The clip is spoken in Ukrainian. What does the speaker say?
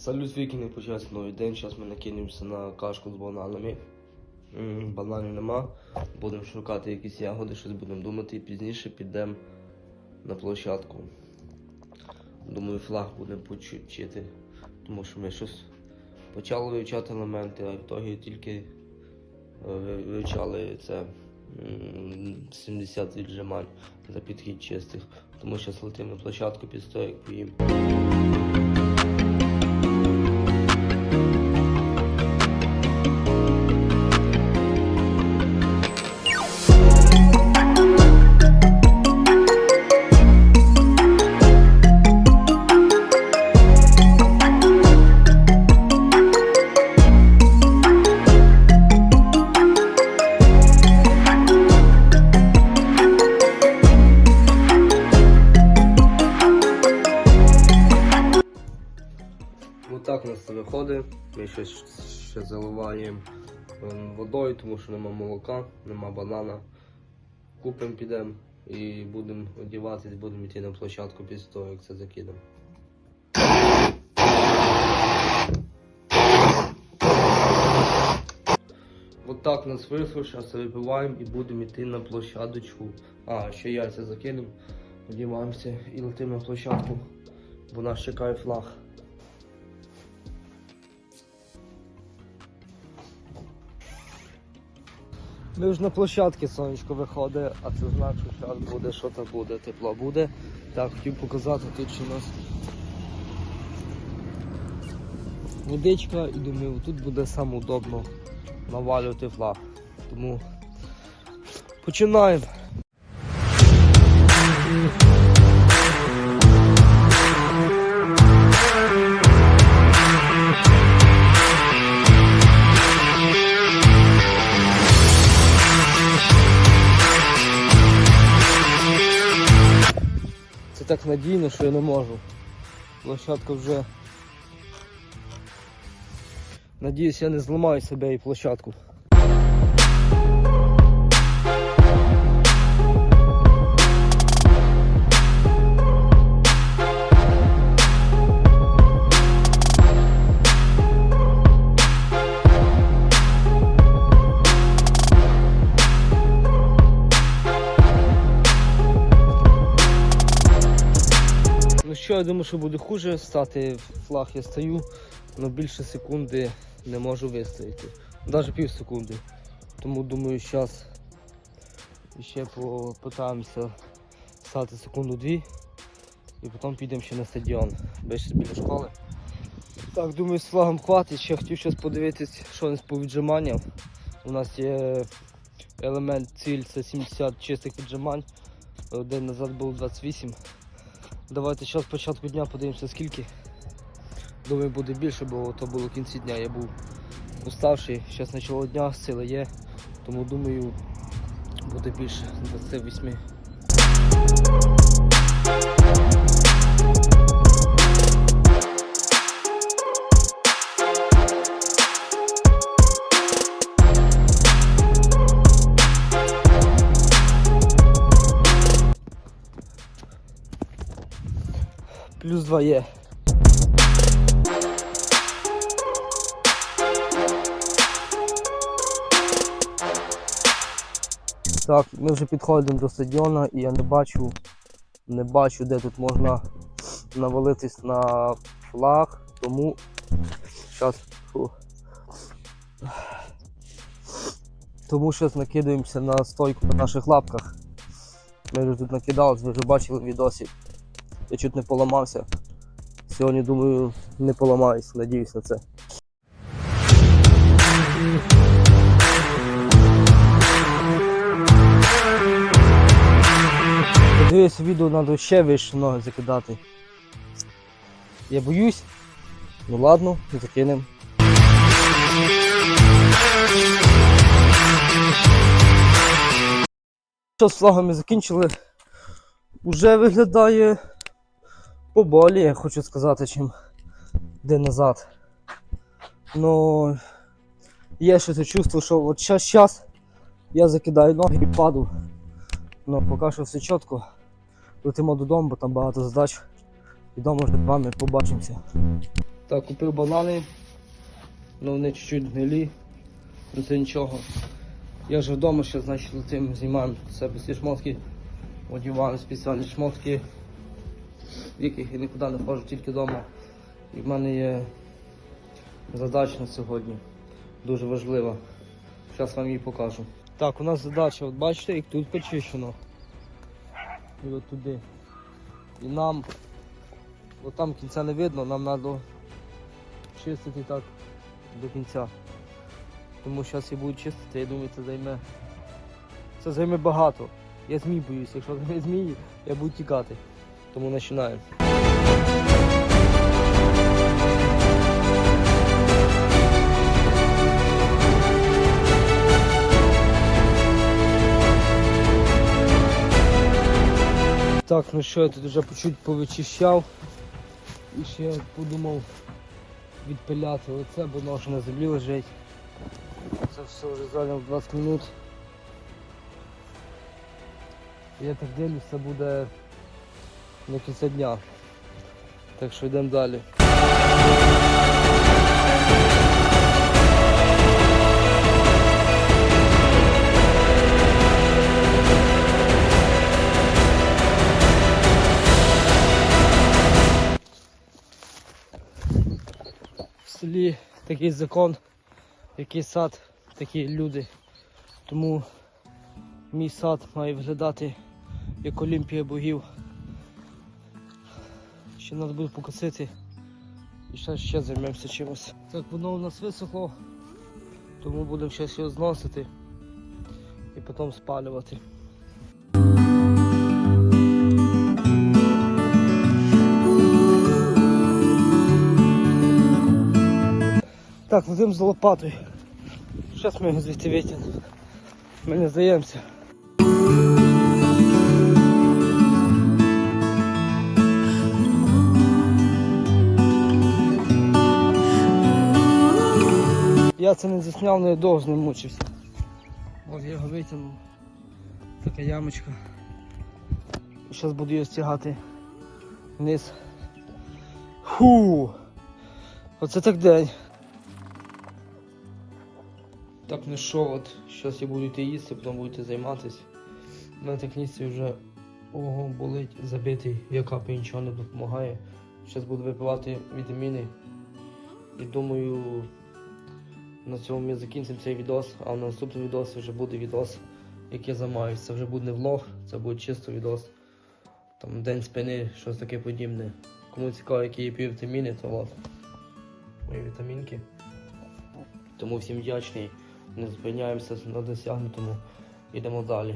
Салют вікінги, почався новий день. Зараз ми накинемося на кашку з бананами. Бананів нема. Будемо шукати якісь ягоди, щось будемо думати і пізніше підемо на площадку. Думаю, флаг будемо почути, тому що ми щось почали вивчати елементи, а в ітогі тільки е, вивчали це 70 віджимань за підхід чистих. Тому що летимо площадку під стоїк поїм. Отак у нас це виходить. Ми щось ще заливаємо ем, водою, тому що нема молока, нема банана. Купимо, підемо і будемо одягатись, будемо йти на площадку після того, як це закидемо. От так у нас вийшло, зараз випиваємо і будемо йти на площадочку. А, ще яйця закинемо, одіваємося і летимо на площадку, бо нас чекає флаг. Ми вже на площадці сонечко виходить, а це знак, що зараз буде, що там буде, тепло буде. Так, хотів показати тут що у нас водичка і думаю, тут буде саме удобно навалювати флаг. Тому починаємо. Так надійно, що я не можу. Площадка вже. Надіюсь, я не зламаю себе і площадку. Я думаю, що буде хуже стати флаг я стою, але більше секунди не можу вистояти. Навіть пів секунди. Тому думаю, зараз ще попитаємося стати секунду-дві і потім підемо ще на стадіон. Більше біля школи. Так, думаю, з флагом хватить. Ще хотів щось подивитись, що у нас по віджиманням. У нас є елемент ціль, це 70 чистих віджимань. День назад було 28. Давайте зараз початку дня подивимося скільки. Думаю, буде більше, бо то було в кінці дня. Я був уставший. Зараз почало дня, сили є. Тому думаю, буде більше 28. Плюс 2 є. Так, ми вже підходимо до стадіону і я не бачу, не бачу, де тут можна навалитись на флаг, тому зараз. Тому зараз накидаємося на стойку на наших лапках. Ми вже тут накидались, ви вже бачили відосі. Я чуть не поламався. Сьогодні думаю не поламаюсь, надіюсь на це. Подивився відео, треба ще вище ноги закидати. Я боюсь. Ну ладно, закинемо. Що з флагами закінчили? Уже виглядає поболі, хочу сказати, чим день назад. Ну є ще це чувство, що от час час я закидаю ноги і паду. Ну поки що все чітко. Летимо додому, бо там багато задач. І дома вже з вами побачимося. Так, купив банани. Ну вони чуть-чуть гнилі. Це нічого. Я вже вдома ще, значить, тим знімаємо себе всі шмотки. Одіваю спеціальні шмотки, в яких я нікуди не ходжу, тільки вдома. І в мене є задача на сьогодні. Дуже важлива. Зараз вам її покажу. Так, у нас задача, от бачите, як тут почищено. І от туди. І нам, от там кінця не видно, нам треба чистити так до кінця. Тому зараз я буду чистити, я думаю, це займе. Це займе багато. Я змій боюсь, якщо займе змії, я буду тікати. Тому починаємо. Так, ну що, я тут вже по чуть повичищав. І ще подумав відпиляти оце, бо вже на землі лежить. Це все вже зайняло 20 минут. Я так дивлюсь, це буде на кінця дня. Так що йдемо далі. В селі такий закон, який сад, такі люди. Тому мій сад має виглядати як Олімпія богів. Ще треба буде покосити і ще, ще займемося чимось. Так воно у нас висохло, тому будемо зараз його зносити і потім спалювати. Так, летим за лопатою. Зараз ми його звідти витягнемо. Ми не здаємося. Я це не засняв, але я довго з ним мучився. От я його витягнув. Така ямочка. Зараз буду його стягати вниз. Фу! Оце так день. Так, ну що, от, зараз я буду йти їсти, потім будете займатися. У мене так ніс вже ого, болить, забитий, я капаю, нічого не допомагає. Зараз буду випивати вітаміни. І думаю, на цьому ми закінчимо цей відос, а в наступному відосі вже буде відос, як я займаюся. Це вже буде не влог, це буде чисто відос. Там день спини, щось таке подібне. Кому цікаво, які я п'ю вітаміни, то от. Мої вітамінки. Тому всім вдячний. Не зупиняємося на досягнутому. Йдемо далі.